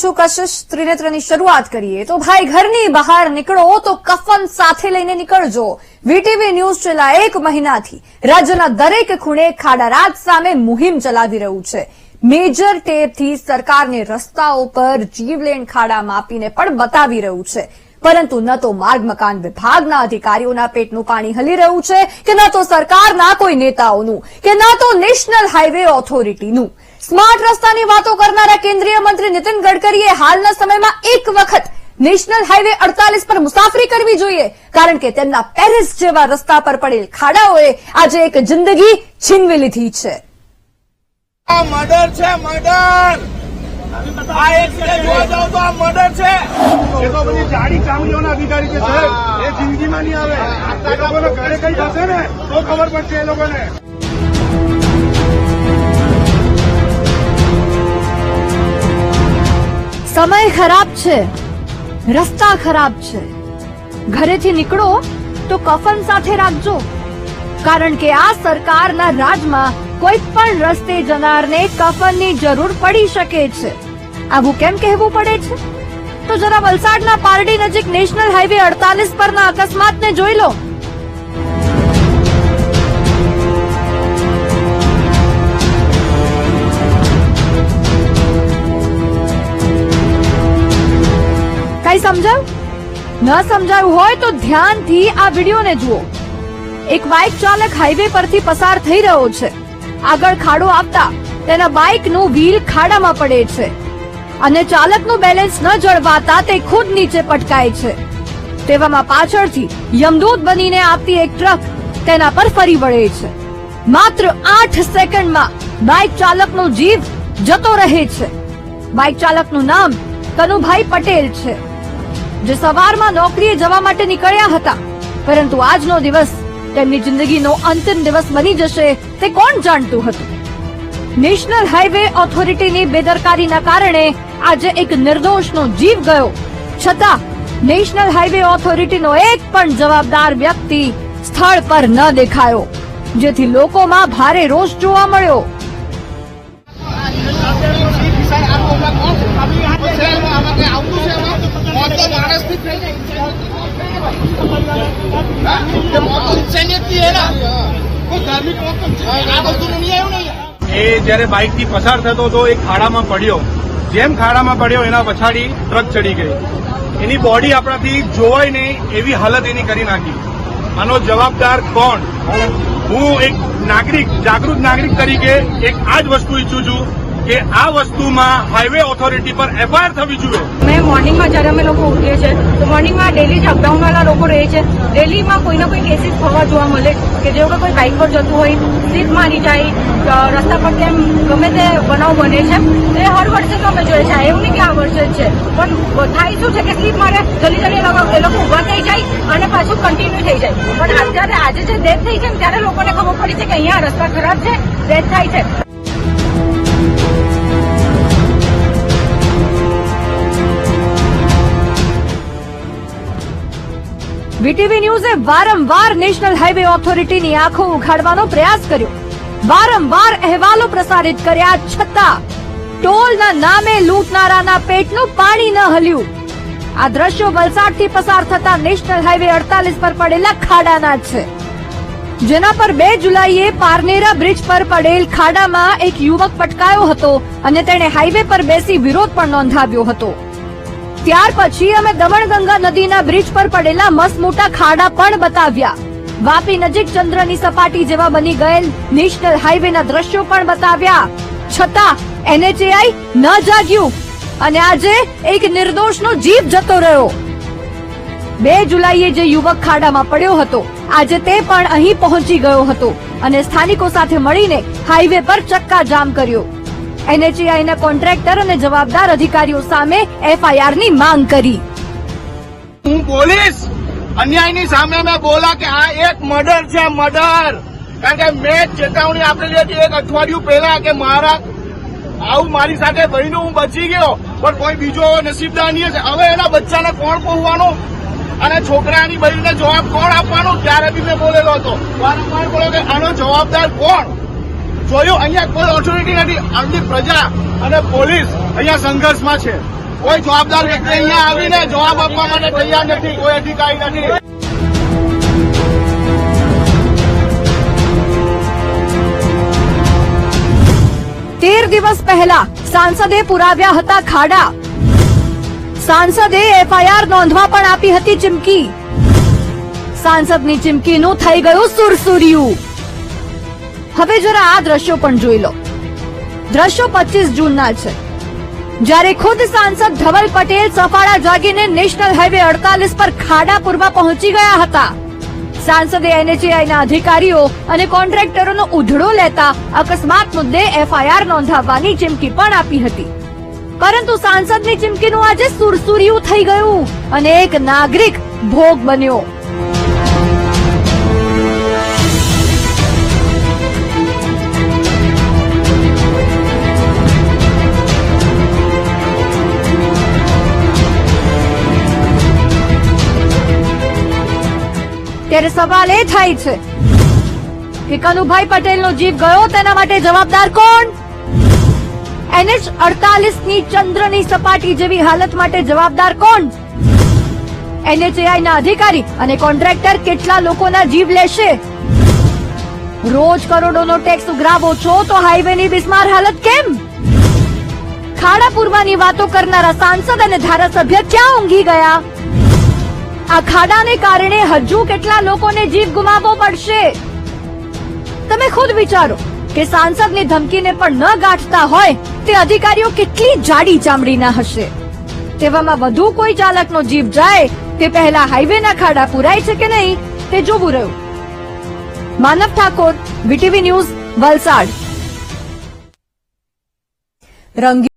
છું કશિશ ત્રિનેત્રની શરૂઆત કરીએ. તો ભાઈ, ઘરની બહાર નીકળો તો કફન સાથે લઈને નીકળજો. વીટીવી ન્યૂઝ છેલ્લા એક મહિનાથી રાજ્યના દરેક ખૂણે ખાડારાત સામે મુહિમ ચલાવી રહ્યું છે. મેજર ટેપથી સરકારને રસ્તાઓ પર જીવલેણ ખાડા માપીને પણ બતાવી રહ્યું છે. પરંતુ ન તો માર્ગ મકાન વિભાગના અધિકારીઓના પેટનું પાણી હલી રહ્યું છે કે ન તો સરકારના કોઈ નેતાઓનું, કે ન તો નેશનલ હાઈવે ઓથોરિટીનું. સ્માર્ટ રસ્તાની વાતો કરનારા કેન્દ્રીય મંત્રી નીતિન ગડકરીએ હાલના સમયમાં એક વખત નેશનલ હાઈવે અડતાલીસ પર મુસાફરી કરવી જોઈએ કારણ કે તેમના પેરિસ જેવા રસ્તા પર પડેલ ખાડાઓએ આજે એક જિંદગી છીનવી લીધી છે. મર્ડર છે મર્ડર! આ એક્સિડન્ટ જોવા જાવ તો આ મર્ડર છે! એ તો બધી જાડી ચામડીઓના અધિકારી છે એ જિંદગીમાં નહીં આવે. એ લોકોને ઘરે કઈ થશે ને? તો ખબર પડશે એ લોકોને. સમય ખરાબ છે. રસ્તા ખરાબ છે. ઘરેથી નીકળો તો કફન સાથે રાખજો. કારણ કે આ સરકારના રાજમાં કોઈ પણ રસ્તે જનારને કફનની જરૂર પડી શકે છે. આવું કેમ કહેવું પડે છે? તો જરા વલસાડના પારડી નજીક નેશનલ હાઈવે અડતાલીસ પરના અકસ્માતને જોઈ લો. કઈ સમજાયું ન સમજાયું હોય તો ધ્યાનથી આ વિડીયોને જુઓ. એક બાઇક ચાલક હાઈવે પરથી પસાર થઈ રહ્યો છે. આગળ ખાડો આવતા તેના બાઇકનું વ્હીલ ખાડામાં પડે છે. અને ચાલકનું બેલેન્સ ન જળવાતા તે ખુદ નીચે પટકાય છે. તેવામાં પાછળથી યમદૂત બનીને આવતી એક ટ્રક તેના પર ફરી વળે છે. માત્ર આઠ સેકન્ડમાં બાઇક ચાલકનો જીવ જતો રહે છે. બાઇક ચાલકનું નામ કનુભાઈ પટેલ છે. જે સવારમાં નોકરીએ જવા માટે નીકળ્યા હતા. પરંતુ આજનો દિવસ તેમની જિંદગીનો અંતિમ દિવસ બની જશે તે કોણ જાણતું હતું? નેશનલ હાઈવે ઓથોરિટીની બેદરકારીના કારણે આજે એક નિર્દોષનો જીવ ગયો. છતાં નેશનલ હાઈવે ઓથોરિટીનો એક પણ જવાબદાર વ્યક્તિ સ્થળ પર ન દેખાયો, જેથી લોકોમાં ભારે રોષ જોવા મળ્યો. એ જયારે બાઇકથી પસાર થતો હતો એ ખાડામાં પડ્યો. જેમ ખાડામાં પડ્યો એના પછાડી ટ્રક ચડી ગઈ. એની બોડી આપણાથી જોવાય નહીં એવી હાલત એની કરી નાખી. આનો જવાબદાર કોણ? હું એક નાગરિક જાગૃત નાગરિક તરીકે એક આ જ વસ્તુ ઈચ્છું છું. કે આ વસ્તુમાં હાઈવે ઓથોરિટી પર એફઆઈઆર થવી જોઈએ. મેં મોર્નિંગમાં જ્યારે અમે લોકો ઉઠીએ છીએ, તો મોર્નિંગમાં ડેલી જ અપડાઉન વાળા લોકો રહે છે. ડેલીમાં કોઈ ના કોઈ કેસીસ થવા જોવા મળે કે જેવું કે કોઈ બાઇક પર જતું હોય, સીટ મારી જાય રસ્તા પર તેમ ગમે તે બનાવ બને છે, એ હર વર્ષે તો અમે જોઈએ છે. એવું નહીં કે આ વર્ષે જ છે. પણ થાય શું છે કે સ્લીપ મારે જલ્દી જલ્દી એ લોકો ઊભા થઈ જાય અને પાછું કન્ટિન્યુ થઈ જાય. પણ અત્યારે આજે જે ડેથ થઈ છે ત્યારે લોકોને ખબર પડી છે કે અહીંયા રસ્તા ખરાબ છે ડેથ થાય છે. વીટીવી ન્યૂઝે વારંવાર નેશનલ હાઈવે ઓથોરિટીની આંખો ઉઘાડવાનો પ્રયાસ કર્યો. વારંવાર અહેવાલો પ્રસારિત કર્યા છતાં ટોલના નામે લૂંટનારાના પેટનું પાણી ન હલ્યું. આ દ્રશ્યો વલસાડથી પસાર થતા નેશનલ હાઈવે અડતાલીસ પર પડેલા ખાડાના છે. જેના પર બે જુલાઈએ પારનેરા બ્રિજ પર પડેલ ખાડામાં એક યુવક પટકાયો હતો અને તેણે હાઈવે પર બેસી વિરોધ પણ નોંધાવ્યો હતો. ત્યાર પછી અમે દમણગંગા નદીના બ્રિજ પર પડેલા મસમોટા ખાડા પણ બતાવ્યા. વાપી નજીક ચંદ્રની સપાટી જેવા બની ગયેલ નેશનલ હાઈવેના દ્રશ્યો પણ બતાવ્યા. છતાં એનએચએઆઈ ન જાગ્યું અને આજે એક નિર્દોષનો જીવ જતો રહ્યો. બે જુલાઈએ જે યુવક ખાડામાં પડ્યો હતો, આજે તે પણ અહીં પહોંચી ગયો હતો અને સ્થાનિકો સાથે મળીને હાઈવે પર ચક્કા જામ કર્યો. એનએચએઆઈના કોન્ટ્રાક્ટર અને જવાબદાર અધિકારીઓ સામે એફઆઈઆરની માંગ કરી. હું પોલીસ અન્યાયની સામે મેં બોલા કે આ એક મર્ડર છે, મર્ડર. કારણ કે મેં ચેતવણી આપેલી હતી એક અઠવાડિયું પહેલા કે મારા આવું મારી સાથે બહેનો હું બચી ગયો, પણ કોઈ બીજો નસીબદાર નહીં છે હવે એના બચ્ચાને કોણ પહોંચવાનું અને છોકરાની બહેનને જવાબ કોણ આપવાનો? ત્યારે બી મેં બોલેલો હતો. વારંવાર બોલો કે આનો જવાબદાર કોણ? જોયું, અહીંયા કોઈ ઓથોરિટી નથી. આમની પ્રજા અને પોલીસ અહીંયા સંઘર્ષમાં છે. કોઈ જવાબદાર વ્યક્તિ અહીંયા આવીને જવાબ આપવા માટે તૈયાર નથી, કોઈ અધિકારી નથી. તેર દિવસ પહેલા સાંસદે પુરાવ્યા હતા ખાડા. સાંસદે એફઆઈઆર નોંધવા પણ આપી હતી ચીમકી. સાંસદની ચીમકીનું થઈ ગયું સુરસુર્યું. હવે જરા આ દ્રશ્યો પણ જોઈ લો. દ્રશ્યો પચીસ જૂનના છે. જ્યારે ખુદ સાંસદ ધવલ પટેલ સફાળા જાગીને નેશનલ હાઈવે અડતાલીસ પર ખાડા પૂરવા પહોંચી ગયા હતા. સાંસદે એનએચએઆઈના અધિકારીઓ અને કોન્ટ્રાક્ટરોનો ઉધડો લેતા અકસ્માત મુદ્દે એફઆઈઆર નોંધાવવાની ચીમકી પણ આપી હતી. પરંતુ સાંસદની ચીમકીનું આજે સુરસુરિયું થઈ ગયું અને એક નાગરિક ભોગ બન્યો. ત્યારે સવાલ એ થાય છે કે કનુભાઈ પટેલનો જીવ ગયો તેના માટે જવાબદાર કોણ? એનએચ અડતાલીસની ચંદ્રની સપાટી જેવી હાલત માટે જવાબદાર કોણ? એનએચએઆઈ ના અધિકારી અને કોન્ટ્રાક્ટર કેટલા લોકોના જીવ લેશે? રોજ કરોડોનો ટેક્સ ઉઘરાવો છો તો હાઈવેની બિસ્માર હાલત કેમ? ખાડા પૂરવાની વાતો કરનારા સાંસદ અને ધારાસભ્ય ક્યાં ઊંઘી ગયા? આ ખાડાને કારણે હજુ કેટલા લોકોને જીવ ગુમાવવો પડશે? તમે ખુદ વિચારો કે સાંસદની ધમકીને પણ ન ગાંઠતા હોય, તે અધિકારીઓ કેટલી જાડી ચામડીના હશે? તેવામાં વધુ કોઈ ચાલકનો જીવ જાય, તે પહેલા હાઈવેના ખાડા પુરાય છે કે નહીં, તે જોવું રહ્યું. Manav Thakor, VTV news, Valsad. રંગી